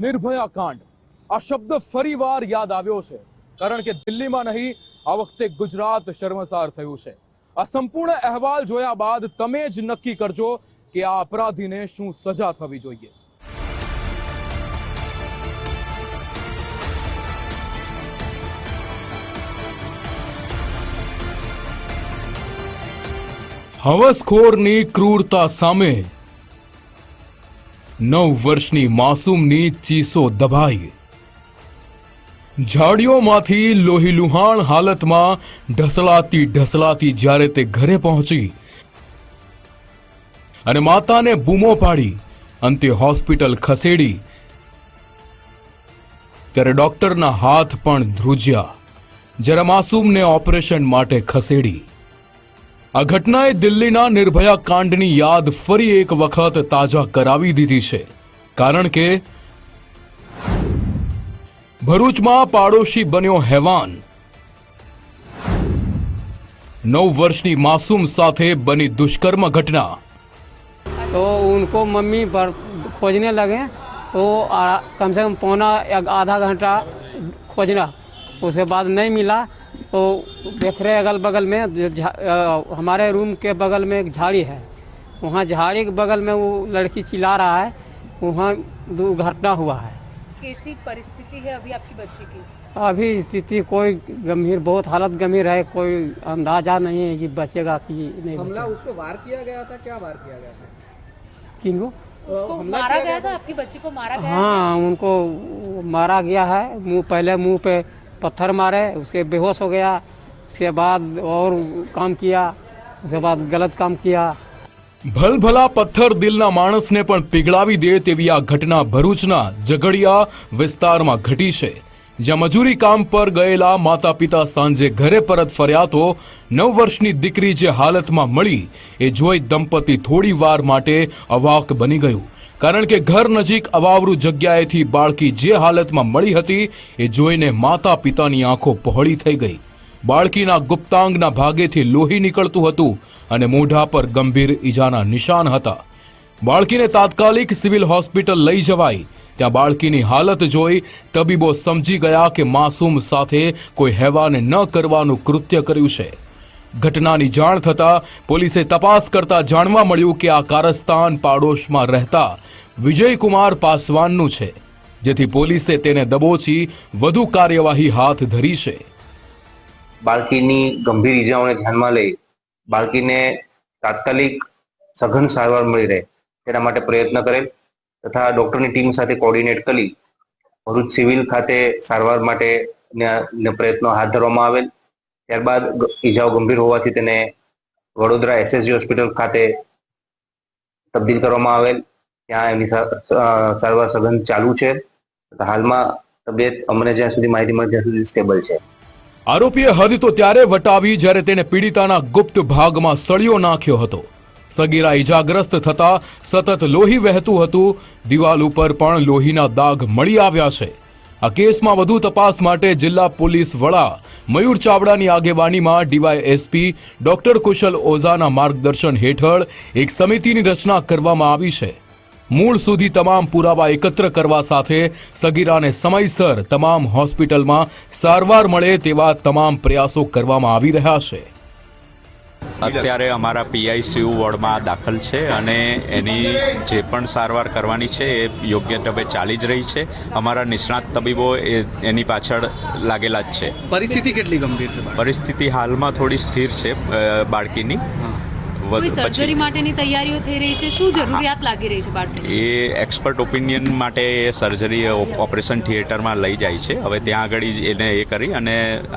નિર્ભયા કાંડ. આ શબ્દ ફરીવાર યાદ આવ્યો છે. કારણ કે દિલ્હીમાં નહીં, આ વખતે ગુજરાત શર્મસાર થયું છે. આ સંપૂર્ણ અહેવાલ જોયા બાદ તમે જ નક્કી કરજો કે આ અપરાધીને શું સજા થવી જોઈએ. હવસખોરની ક્રૂરતા સામે નવ વર્ષની માસૂમની ચીસો દબાઈ. ઝાડીઓમાંથી લોહીલુહાણ હાલતમાં ઢસલાતી ઢસલાતી જ્યારે તે ઘરે પહોંચી અને માતાને બૂમો પાડી, અંતે હોસ્પિટલ ખસેડી, ત્યારે ડોક્ટરના હાથ પણ ધ્રુજ્યા, જ્યારે માસૂમને ઓપરેશન માટે ખસેડી. આ ઘટનાએ દિલ્હીના નિર્ભયા કાંડની યાદ ફરી એક વખત તાજા કરાવી દીધી છે કારણ કે ભરૂચમાં પાડોશી બન્યો હેવાન નવ વર્ષની માસૂમ સાથે બની દુષ્કર્મ ઘટના तो उनको मम्मी पर खोजने लगे तो आ, कम से कम पौना या आधा घंटा खोजना उसके बाद नहीं मिला तो देख रहे अगल बगल में हमारे रूम के बगल में एक झाड़ी है। वहाँ झाड़ी के बगल में वो लड़की चिल्ला रहा है वहाँ दुर्घटना हुआ है। कैसी परिस्थिति है अभी आपकी बच्ची की? अभी स्थिति कोई गंभीर बहुत हालत गंभीर है कोई अंदाज़ा नहीं है कि बचेगा कि नहीं हमला उसको वार किया गया था क्या वार किया गया था? किनको उसको मारा गया था आपकी बच्ची को मारा गया हाँ उनको मारा गया है मुँह पहले मुँह पे पत्थर मारे उसके बेहोश हो गया उसके बाद और काम किया उसके बाद गलत काम किया ભલભલા પથ્થર દિલના માણસને પણ પીગળાવી દે તેવી આ ઘટના ભરૂચના ઝઘડિયા વિસ્તારમાં ઘટી છે જ્યાં મજૂરી કામ પર ગયેલા માતા પિતા સાંજે ઘરે પરત ફર્યા તો નવ વર્ષની દીકરી જે હાલતમાં મળી એ જોઈ દંપતી થોડી વાર માટે અવાક બની ગયું કારણ કે ઘર નજીક અવાવરું જગ્યાએથી બાળકી જે હાલતમાં મળી હતી એ જોઈને માતા પિતાની આંખો પહોળી થઈ ગઈ. બાળકીના ગુપ્તાંગના ભાગેથી લોહી નીકળતું હતું અને મોઢા પર ગંભીર ઈજાના નિશાન હતા. બાળકીને તાત્કાલિક સિવિલ હોસ્પિટલ લઈ જવાઈ ત્યાં બાળકીની હાલત જોઈ તબીબો સમજી ગયા કે માસૂમ સાથે કોઈ હેવાને ન કરવાનું કૃત્ય કર્યું છે. ઘટનાની જાણ થતાં પોલીસે તપાસ કરતા જાણવા મળ્યું કે આ કારસ્તાન પાડોશમાં રહેતા વિજયકુમાર પાસવાનનું છે, જેથી પોલીસે તેને દબોચી વધુ કાર્યવાહી હાથ ધરી છે. બાળકીની ગંભીર ઈજાઓને ધ્યાનમાં લઈ બાળકીને તાત્કાલિક સઘન સારવાર મળી રહે તેના માટે પ્રયત્ન કરેલ તથા ડોક્ટરની ટીમ સાથે કોર્ડિનેટ કરી ભરૂચ સિવિલ ખાતે સારવાર માટે પ્રયત્નો હાથ ધરવામાં આવેલ. ત્યારબાદ ઈજાઓ ગંભીર હોવાથી તેને વડોદરા એસએસજી હોસ્પિટલ ખાતે તબદીલ કરવામાં આવેલ. ત્યાં એમની સારવાર સઘન ચાલુ છે. હાલમાં તબિયત અમને જ્યાં સુધી માહિતી મળે ત્યાં સુધી સ્ટેબલ છે. આરોપીએ હદ તો ત્યારે વટાવી જ્યારે તેને પીડિતાના ગુપ્ત ભાગમાં સળિયો નાખ્યો હતો. સગીરા ઈજાગ્રસ્ત થતા સતત લોહી વહેતું હતું. દિવાલ ઉપર પણ લોહીના દાગ મળી આવ્યા છે. આ કેસમાં વધુ તપાસ માટે જિલ્લા પોલીસ વડા મયુર ચાવડાની આગેવાનીમાં ડીવાયએસપી ડોક્ટર કુશલ ઓઝાના માર્ગદર્શન હેઠળ એક સમિતિની રચના કરવામાં આવી છે. મૂળ સુધી તમામ પુરાવા એકત્ર કરવા સાથે સગીરાને સમયસર તમામ હોસ્પિટલમાં સારવાર મળે તેવા તમામ પ્રયાસો કરવામાં આવી રહ્યા છે. અત્યારે અમારા પીઆઈસીયુ વોર્ડમાં દાખલ છે અને એની જે પણ સારવાર કરવાની છે એ યોગ્ય ઢબે ચાલી જ રહી છે. અમારા નિષ્ણાત તબીબો એ એની પાછળ લાગેલા જ છે. પરિસ્થિતિ કેટલી ગંભીર છે પરિસ્થિતિ હાલમાં થોડી સ્થિર છે બાળકીની. સર્જરી માટેની તૈયારીઓ થઈ રહી છે? શું જરૂરિયાત લાગી રહી છે બાળકને? એ એક્સપર્ટ ઓપિનિયન માટે એ સર્જરી ઓપરેશન થિયેટરમાં લઈ જાય છે. હવે ત્યાં આગળ જ એને એ કરી અને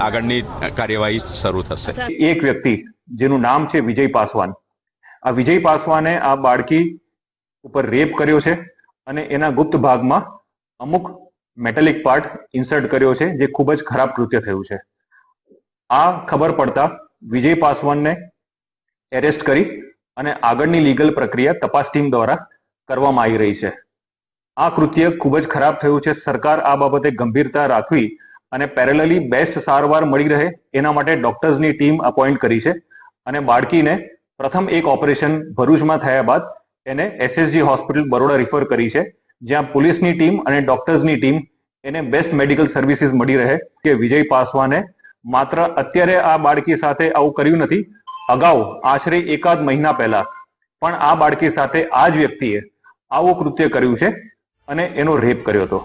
આગળની કાર્યવાહી શરૂ થશે. એક વ્યક્તિ જેનું નામ છે વિજય પાસવાન. આ વિજય પાસવાને આ બાળકી ઉપર રેપ કર્યો છે અને એના ગુપ્ત ભાગમાં અમુક મેટેલિક પાર્ટ ઇન્સર્ટ કર્યો છે જે ખૂબ જ ખરાબ કૃત્ય થયું છે. આ ખબર પડતા વિજય પાસવાનને એરેસ્ટ કરી અને આગળની લીગલ પ્રક્રિયા તપાસ ટીમ દ્વારા કરવામાં આવી રહી છે. આ કૃત્ય ખૂબ જ ખરાબ થયું છે. સરકાર આ બાબતે ગંભીરતા રાખવી અને પેરેલલી બેસ્ટ સારવાર મળી રહે એના માટે ડોક્ટર્સની ટીમ અપોઇન્ટ કરી છે. અને બાળકીને પ્રથમ એક ઓપરેશન ભરૂચમાં થયા બાદ એને એસએસજી હોસ્પિટલ બરોડા રિફર કરી છે, જ્યાં પોલીસની ટીમ અને ડોક્ટર્સની ટીમ એને બેસ્ટ મેડિકલ સર્વિસીસ મળી રહે કે વિજય પાસવાને માત્ર અત્યારે આ બાળકી સાથે આવું કર્યું નથી, અગાઉ આશરે એકાદ મહિના પહેલા પણ આ બાળકી સાથે આ જ વ્યક્તિએ આવું કૃત્ય કર્યું છે અને એનો રેપ કર્યો હતો.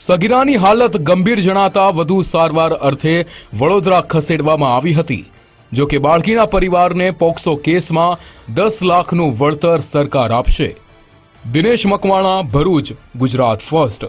સગીરાની હાલત ગંભીર જણાતા વધુ સારવાર અર્થે વડોદરા ખસેડવામાં આવી હતી. જો કે બાળકીના પરિવારને પોક્સો કેસમાં દસ લાખનું વળતર સરકાર આપશે. દિનેશ મકવાણા, ભરૂચ, ગુજરાત ફર્સ્ટ.